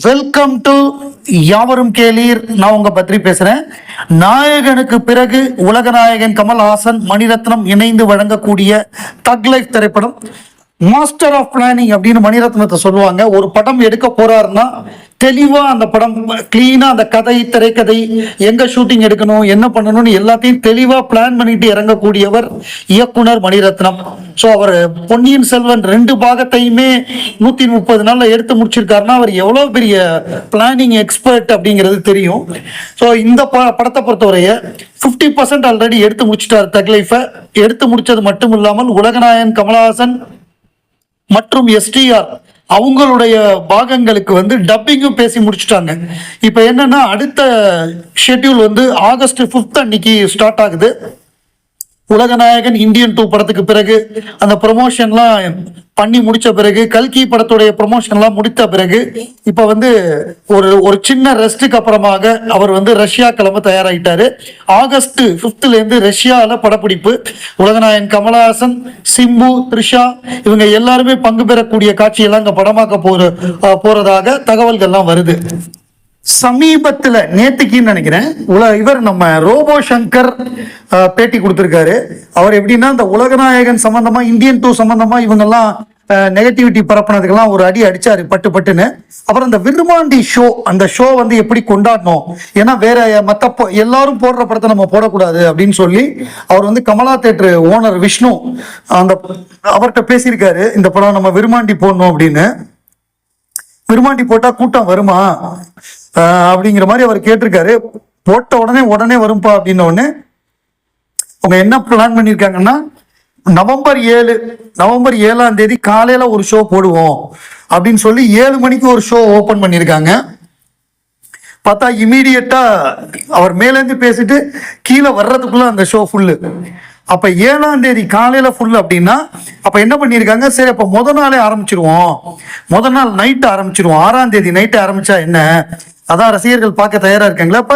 Welcome to யாவரும் கேளீர். நான் உங்க பத்ரி பேசுறேன். நாயகனுக்கு பிறகு உலக நாயகன் கமல்ஹாசன் மணிரத்னம் இணைந்து வழங்கக்கூடிய தக் லைஃப் திரைப்படம். மாஸ்டர் ஆஃப் பிளானிங் அப்படின்னு மணிரத்னத்தை சொல்லுவாங்க. ஒரு படம் எடுக்க போறாருன்னா தெளிவா அந்த படம் கிளீனா அந்த கதை திரைக்கதை எங்க ஷூட்டிங் எடுக்கணும் என்ன பண்ணணும்னு எல்லாத்தையும் தெளிவா பிளான் பண்ணிட்டு இறங்கக்கூடியவர் இயக்குனர் மணிரத்னம். ஸோ அவர் பொன்னியின் செல்வன் ரெண்டு பாகத்தையுமே நூத்தி முப்பது நாள்ல எடுத்து முடிச்சிருக்காருன்னா அவர் எவ்வளவு பெரிய பிளானிங் எக்ஸ்பர்ட் அப்படிங்கிறது தெரியும். ஸோ இந்த ப படத்தை பொறுத்தவரைய ஃபிஃப்டி பர்சன்ட் ஆல்ரெடி எடுத்து முடிச்சிட்டார் தக்லைஃபை எடுத்து முடிச்சது மட்டும் இல்லாமல் உலகநாயகன் கமலஹாசன் மற்றும் எஸ்டிஆர் அவங்களுடைய பாகங்களுக்கு வந்து டப்பிங்கும் பேசி முடிச்சுட்டாங்க. இப்போ என்னன்னா அடுத்த ஷெட்யூல் வந்து ஆகஸ்ட் ஃபிஃப்த் அன்னைக்கு ஸ்டார்ட் ஆகுது. உலகநாயகன் இந்தியன் டூ படத்துக்கு பிறகு அந்த ப்ரொமோஷன்லாம் பண்ணி முடிச்ச பிறகு கல்கி படத்துடைய ப்ரொமோஷன்லாம் முடித்த பிறகு இப்போ வந்து ஒரு ஒரு சின்ன ரெஸ்ட்டுக்கு அப்புறமாக அவர் வந்து ரஷ்யா கிளம்ப தயாராகிட்டாரு ஆகஸ்ட் ஃபிஃப்த்லேருந்து ரஷ்யாவில் படப்பிடிப்பு. உலகநாயகன் கமலஹாசன் சிம்பு த்ரிஷா இவங்க எல்லாருமே பங்கு பெறக்கூடிய காட்சியெல்லாம் இங்கே படமாக்க போற போகிறதாக போறதாக தகவல்கள்லாம் வருது. சமீபத்துல நேத்துக்குன்னு நினைக்கிறேன் உல இவர் நம்ம ரோபோ சங்கர் அஹ், பேட்டி கொடுத்திருக்காரு. அவர் எப்படின்னா இந்த உலகநாயகன் சம்பந்தமா இந்தியன் டூ சம்பந்தமா இவங்கெல்லாம் நெகட்டிவிட்டி பரப்புனதுக்கெல்லாம் ஒரு அடி அடிச்சாரு பட்டு பட்டுன்னு. அப்புறம் அந்த விருமாண்டி ஷோ அந்த ஷோ வந்து எப்படி கொண்டாடணும்? ஏன்னா வேற மத்த எல்லாரும் போடுற படத்தை நம்ம போடக்கூடாது அப்படின்னு சொல்லி அவர் வந்து கமலா தேட்டர் ஓனர் விஷ்ணு அந்த அவர்கிட்ட பேசியிருக்காரு இந்த படம் நம்ம விருமாண்டி போடணும் அப்படின்னு. விருமாண்டி போட்டா கூட்டம் வருமா? அப்படிங்கிற மாதிரி அவர் கேட்டிருக்காரு. போட்ட உடனே உடனே வரும்பா அப்படின்ன உடனே அவங்க என்ன பிளான் பண்ணியிருக்காங்கன்னா நவம்பர் ஏழு நவம்பர் ஏழாம் தேதி காலையில ஒரு ஷோ போடுவோம் அப்படின்னு சொல்லி ஏழு மணிக்கு ஒரு ஷோ ஓப்பன் பண்ணியிருக்காங்க. பார்த்தா இமீடியட்டா அவர் மேலேருந்து பேசிட்டு கீழே வர்றதுக்குள்ள அந்த ஷோ ஃபுல்லு அப்ப ஏழாம் தேதி காலையில ஃபுல் அப்படின்னா அப்ப என்ன பண்ணியிருக்காங்க? சரி அப்ப முத நாளே ஆரம்பிச்சிருவோம். முத நாள் நைட்டு ஆரம்பிச்சிருவோம். ஆறாம் தேதி நைட்டு ஆரம்பிச்சா என்ன? அதான் ரசிகர்கள் பார்க்க தயாரா இருக்காங்களா. அப்ப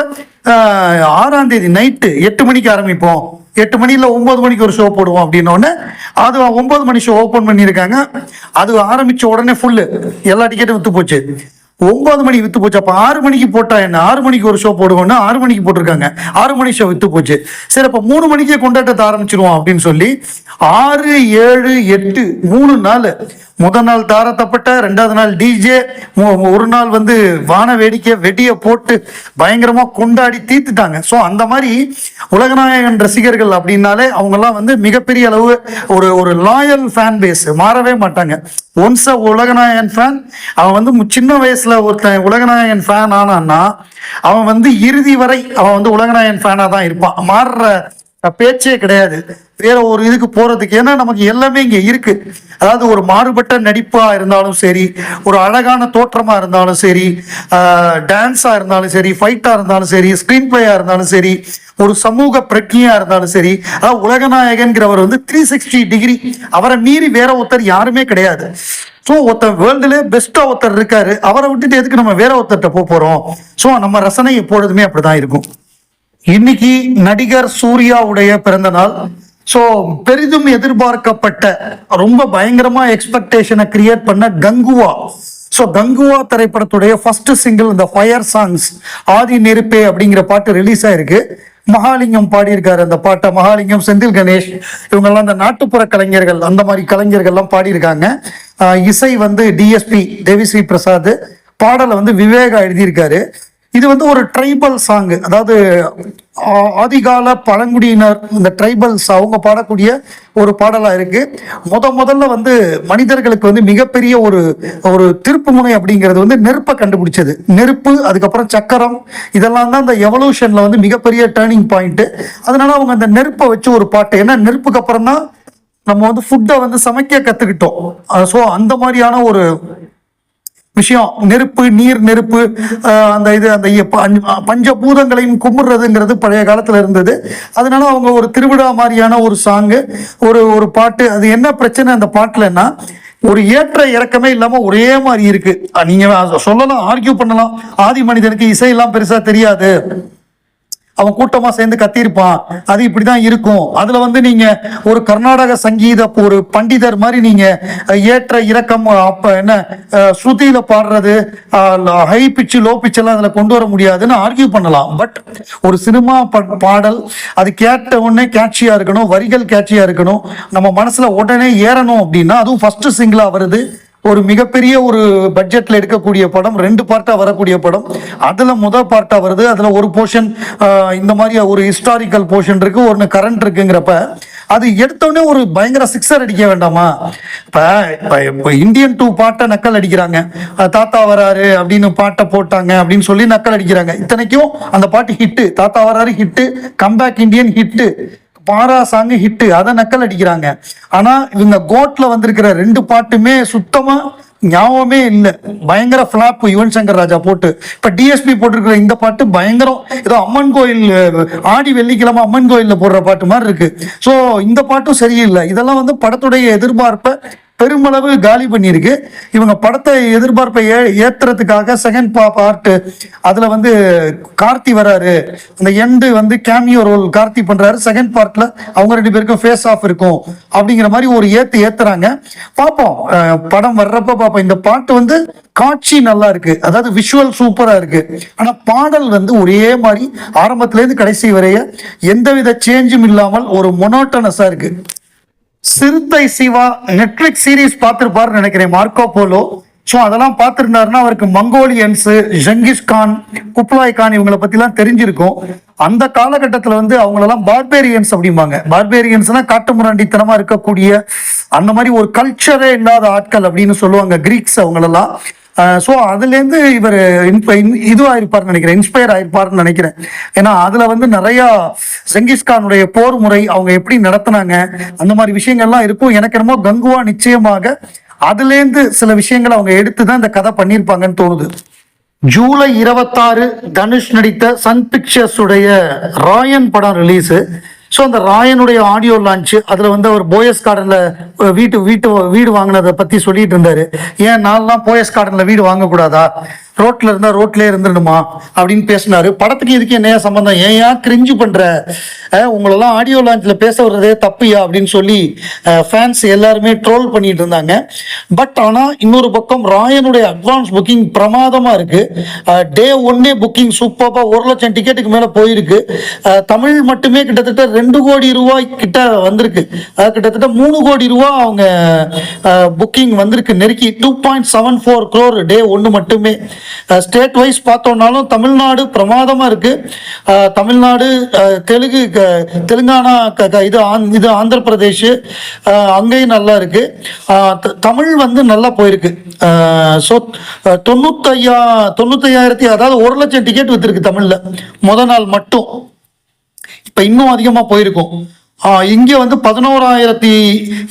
ஆறாம் தேதி நைட்டு எட்டு மணிக்கு ஆரம்பிப்போம். எட்டு மணியில் ஒன்பது மணிக்கு ஒரு ஷோ போடுவோம் அப்படின்ன உடனே அது ஒன்பது மணி ஷோ ஓப்பன் பண்ணியிருக்காங்க. அது ஆரம்பிச்ச உடனே ஃபுல்லு எல்லா டிக்கெட்டும் வித்து போச்சு ஒன்பது மணி வித்து போச்சு அப்போ ஆறு மணிக்கு போட்டா என்ன? ஆறு மணிக்கு ஒரு ஷோ போடுவோம்னா ஆறு மணிக்கு போட்டிருக்காங்க. ஆறு மணி ஷோ வித்து போச்சு சரி அப்போ மூணு மணிக்கே கொண்டாட்டத்தை ஆரம்பிச்சிருவோம் அப்படின்னு சொல்லி ஆறு ஏழு எட்டு மூணு நாள் முதல் நாள் தாரத்தப்பட்ட ரெண்டாவது நாள் டிஜே ஒரு நாள் வந்து வான வேடிக்கை வெடியை போட்டு பயங்கரமாக கொண்டாடி தீர்த்துட்டாங்க. ஸோ அந்த மாதிரி உலகநாயகன் ரசிகர்கள் அப்படின்னாலே அவங்கெல்லாம் வந்து மிகப்பெரிய அளவு ஒரு ஒரு லாயல் ஃபேன் பேஸ் மாறவே மாட்டாங்க. ஒன்ஸ் அ உலகநாயகன் ஃபேன் அவன் வந்து மு- சின்ன வயசில் ஒருத்தன் உலகநாயகன் ஃபேன் ஆனான்னா அவன் வந்து இறுதி வரை அவன் வந்து உலகநாயகன் ஃபேனாக தான் இருப்பான். மாறுற பேச்சே கிடையாது. வேற ஒரு இதுக்கு போறதுக்கு. ஏன்னா நமக்கு எல்லாமே இங்க இருக்கு. அதாவது ஒரு மாறுபட்ட நடிப்பா இருந்தாலும் சரி ஒரு அழகான தோற்றமா இருந்தாலும் சரி டான்ஸா இருந்தாலும் சரி ஃபைட்டா இருந்தாலும் சரி ஸ்கிரீன் பிளேயா இருந்தாலும் சரி ஒரு சமூக பிரக்ஞையா இருந்தாலும் சரி அதாவது உலகநாயகன்கிறவர் வந்து த்ரீ சிக்ஸ்டி டிகிரி அவரை மீறி வேற ஒருத்தர் யாருமே கிடையாது. ஸோ ஒருத்தர் வேர்ல்டுலே பெஸ்டா ஒருத்தர் இருக்காரு. அவரை விட்டுட்டு எதுக்கு நம்ம வேற ஒருத்தர்கிட்ட போக போறோம்? ஸோ நம்ம ரசனை எப்பொழுதுமே அப்படிதான் இருக்கும். இன்னைக்கு நடிகர் சூர்யாவுடைய பிறந்த நாள். ஸோ பெரிதும் எதிர்பார்க்கப்பட்ட ரொம்ப பயங்கரமா எக்ஸ்பெக்டேஷனை கிரியேட் பண்ண கங்குவா. ஸோ கங்குவா திரைப்படத்துடைய ஃபர்ஸ்ட் சிங்கிள் இந்த ஃபயர் சாங்ஸ் ஆதி நெருப்பே அப்படிங்கிற பாட்டு ரிலீஸ் ஆயிருக்கு. மகாலிங்கம் பாடியிருக்காரு அந்த பாட்டை. மகாலிங்கம் செந்தில் கணேஷ் இவங்கெல்லாம் அந்த நாட்டுப்புற கலைஞர்கள் அந்த மாதிரி கலைஞர்கள்லாம் பாடியிருக்காங்க. இசை வந்து டிஎஸ்பி தேவிஸ்ரீ பிரசாத் பாடலை வந்து விவேகா எழுதியிருக்காரு. இது வந்து ஒரு ட்ரைபல் சாங் அதாவது ஆ- ஆதிகால பழங்குடியினர் இந்த ட்ரைபல்ஸ் அவங்க பாடக்கூடிய ஒரு பாடலாக இருக்கு. முத முதல்ல வந்து மனிதர்களுக்கு வந்து மிகப்பெரிய ஒரு ஒரு திருப்புமுனை அப்படிங்கிறது வந்து நெருப்பை கண்டுபிடிச்சது. நெருப்பு அதுக்கப்புறம் சக்கரம் இதெல்லாம் தான் அந்த எவல்யூஷனில் வந்து மிகப்பெரிய டேர்னிங் பாயிண்ட்டு அதனால அவங்க அந்த நெருப்பை வச்சு ஒரு பாட்டு. ஏன்னா நெருப்புக்கு அப்புறம் தான் நம்ம வந்து ஃபுட்டை வந்து சமைக்க கற்றுக்கிட்டோம் ஸோ அந்த மாதிரியான ஒரு விஷயம். நெருப்பு நீர் நெருப்பு அந்த இது அந்த இ- பஞ்ச- பஞ்சபூதங்களையும் கும்பிடுறதுங்கிறது பழைய காலத்தில் இருந்தது. அதனால அவங்க ஒரு திருவிழா மாதிரியான ஒரு சாங்கு ஒரு ஒரு பாட்டு. அது என்ன பிரச்சனை அந்த பாட்டுலன்னா ஒரு ஏற்ற இறக்கமே இல்லாம ஒரே மாதிரி இருக்கு. நீங்க சொல்லலாம் ஆர்கியூ பண்ணலாம். ஆதி மனிதனுக்கு இசையெல்லாம் பெருசா தெரியாது. அவன் கூட்டமா சேர்ந்து கத்தியிருப்பான். அது இப்படிதான் இருக்கும். அதுல வந்து நீங்க ஒரு கர்நாடக சங்கீத ஒரு பண்டிதர் மாதிரி நீங்க ஏற்ற இறக்கம் அப்ப என்ன ஸ்ருதியில பாடுறது ஹை பிச்சு லோ பிச் எல்லாம் அதுல கொண்டு வர முடியாதுன்னு ஆர்கியூ பண்ணலாம். பட் ஒரு சினிமா பாடல் அது கேட்ட உடனே கேட்சியா இருக்கணும் வரிகள் கேட்சியா இருக்கணும். நம்ம மனசுல உடனே ஏறணும் அப்படின்னா அதுவும் ஃபர்ஸ்ட் சிங்கிளா வருது. ஒரு மிகப்பெரிய ஒரு பட்ஜெட்டில் எடுக்கக்கூடிய படம் ரெண்டு பார்ட்டாக வரக்கூடிய படம். அதில் முதல் பார்ட்டாக வருது அதில் ஒரு போர்ஷன் இந்த மாதிரி ஒரு ஹிஸ்டாரிக்கல் போர்ஷன் இருக்குது ஒன்று கரண்ட் இருக்குங்கிறப்ப அது எடுத்தோடனே ஒரு பயங்கர சிக்ஸர் அடிக்க வேண்டாமா? இப்போ இந்தியன் டூ பாட்டை நக்கல் அடிக்கிறாங்க. தாத்தா வராரு அப்படின்னு பாட்டை போட்டாங்க அப்படின்னு சொல்லி நக்கல் அடிக்கிறாங்க. இத்தனைக்கும் அந்த பாட்டு ஹிட்டு தாத்தா வராரு ஹிட்டு கம்பேக் இந்தியன் ஹிட்டு பாரா சாங் ஹிட்டு அதை நக்கல் அடிக்கிறாங்க. ஆனா இவங்க கோட்ல வந்திருக்கிற ரெண்டு பாட்டுமே சுத்தமா ஞாபகமே இல்லை. பயங்கர ஃபிளாப் யுவன் சங்கர் ராஜா போட்டு. இப்ப டிஎஸ்பி போட்டிருக்கிற இந்த பாட்டு பயங்கரம். ஏதோ அம்மன் கோயில் ஆடி வெள்ளிக்கிழமை அம்மன் கோயில்ல போடுற பாட்டு மாதிரி இருக்கு. ஸோ இந்த பாட்டும் சரியில்லை. இதெல்லாம் வந்து படத்துடைய எதிர்பார்ப்பை பெருமளவு காலி பண்ணியிருக்கு. இவங்க படத்தை எதிர்பார்ப்பை ஏ ஏத்துறதுக்காக செகண்ட் பா பார்ட் அதில் வந்து கார்த்தி வராரு. அந்த எண்டு வந்து கேமியோ ரோல் கார்த்தி பண்ணுறாரு செகண்ட் பார்ட்டில் அவங்க ரெண்டு பேருக்கும் ஃபேஸ் ஆஃப் இருக்கும். அப்படிங்கிற மாதிரி ஒரு ஏற்று ஏற்றுறாங்க பார்ப்போம் படம் வர்றப்ப பார்ப்போம் இந்த பாட்டு வந்து காட்சி நல்லா இருக்கு. அதாவது விஷுவல் சூப்பராக இருக்கு. ஆனால் பாடல் வந்து ஒரே மாதிரி ஆரம்பத்துலேருந்து கடைசி வரைய எந்தவித சேஞ்சும் இல்லாமல் ஒரு மொனோட்டனஸாக இருக்கு. சிறுத்தை சிவா நெட்ஃபிளிக்ஸ் சீரிஸ் பார்த்துருப்பாருன்னு நினைக்கிறேன். Marco polo. ஸோ அதெல்லாம் பார்த்துருந்தாருன்னா அவருக்கு Mongolians Genghis Khan Kublai Khan இவங்களை பற்றிலாம் தெரிஞ்சிருக்கும். அந்த காலகட்டத்தில் வந்து அவங்களெல்லாம் பார்பேரியன்ஸ் அப்படிம்பாங்க. பார்பேரியன்ஸ்னா காட்டுமிராண்டித்தனமா இருக்கக்கூடிய அந்த மாதிரி ஒரு கல்ச்சரே இல்லாத ஆட்கள் அப்படின்னு சொல்லுவாங்க கிரீக்ஸ் அவங்களெல்லாம். ஸோ அதுலேருந்து இவர் இதுவாக இருப்பார்னு நினைக்கிறேன் இன்ஸ்பயர் ஆயிருப்பார்னு நினைக்கிறேன். ஏன்னா அதில் வந்து நிறையா செங்கிஸ்கானுடைய போர் முறை அவங்க எப்படி நடத்தினாங்க அந்த மாதிரி விஷயங்கள்லாம் இருக்கும். எனக்கு என்னமோ கங்குவா நிச்சயமாக அதுலேருந்து சில விஷயங்களை அவங்க எடுத்து தான் இந்த கதை பண்ணியிருப்பாங்கன்னு தோணுது. ஜூலை இருபத்தாறு தனுஷ் நடித்த சன் பிக்சர்ஸ் உடைய ராயன் படம் ரிலீஸு ஸோ அந்த ராயனுடைய ஆடியோ லான்ச் அதில் வந்து அவர் போயஸ் கார்டனில் வீட்டு வீட்டு வீடு வாங்கினதை பற்றி சொல்லிட்டு இருந்தாரு. ஏன் நான்லாம் போயஸ் கார்டனில் வீடு வாங்கக்கூடாதா? ரோட்ல இருந்தா ரோட்லயே இருந்துடணுமா அப்படின்னு பேசினாரு. படத்துக்கு இதுக்கு என்னையா சம்பந்தம்? ஏன் ஏன் கிரிஞ்சு பண்ற? உங்களெல்லாம் ஆடியோ லான்ச்ல பேச வர்றதே தப்பியா அப்படின்னு சொல்லி ஃபேன்ஸ் எல்லாருமே ட்ரோல் பண்ணிட்டு இருந்தாங்க. பட் ஆனா இன்னொரு பக்கம் ராயனுடைய அட்வான்ஸ் புக்கிங் பிரமாதமா இருக்கு. டே ஒன்னே புக்கிங் சூப்பரா ஒரு லட்சம் டிக்கெட்டுக்கு மேல போயிருக்கு. தமிழ் மட்டுமே கிட்டத்தட்ட ரெண்டு கோடி ரூபாய் கிட்ட வந்திருக்கு. கிட்டத்தட்ட மூணு கோடி ரூபாய் அவங்க புக்கிங் வந்திருக்கு. நெருக்கி two point seven four crore day ஒன்று மட்டுமே. ஸ்டேட் வைஸ் பார்த்தோம்னாலும் தமிழ்நாடு பிரமாதமாக இருக்கு. தமிழ்நாடு தெலுங்கு க- தெலுங்கானா க- இது ஆந்- இது ஆந்திர பிரதேஷ் அங்கேயும் நல்லா இருக்கு. தமிழ் வந்து நல்லா போயிருக்கு. ஸோ தொண்ணூத்தையா தொண்ணூத்தையாயிரத்தி அதாவது ஒரு லட்சம் டிக்கெட் விற்றுருக்கு தமிழில். முத நாள் மட்டும். இப்போ இன்னும் அதிகமாக போயிருக்கும். இங்கே வந்து பதினோராயிரத்தி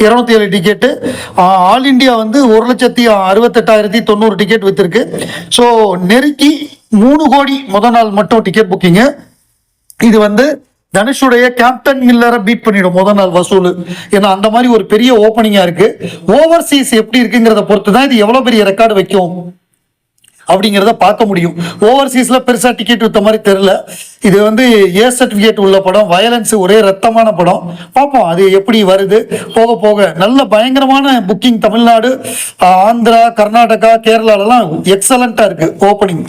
இருநூத்தி ஏழு டிக்கெட்டு ஆல் இந்தியா வந்து ஒரு லட்சத்தி அறுபத்தெட்டாயிரத்தி தொண்ணூறு டிக்கெட் வித்திருக்கு. ஸோ நெருக்கி மூணு கோடி முத நாள் மட்டும் டிக்கெட் புக்கிங்கு இது வந்து தனுஷுடைய கேப்டன் மில்லரை பீட் பண்ணிடும் முத நாள் வசூல். ஏன்னா அந்த மாதிரி ஒரு பெரிய ஓப்பனிங்காக இருக்குது ஓவர்சீஸ் எப்படி இருக்குங்கிறத பொறுத்து தான் இது எவ்வளோ பெரிய ரெக்கார்டு வைக்கும்? அப்படிங்கிறத பார்க்க முடியும். ஓவர்சீஸில் பெருசாக டிக்கெட் விற்ற மாதிரி தெரியல. இது வந்து ஏ சர்டிஃபிகேட் உள்ள படம் வயலன்ஸ் ஒரே ரத்தமான படம். பார்ப்போம் அது எப்படி வருது. போக போக நல்ல பயங்கரமான புக்கிங் தமிழ்நாடு ஆந்திரா கர்நாடகா கேரளாலலாம் எக்ஸலண்ட்டாக இருக்குது ஓப்பனிங்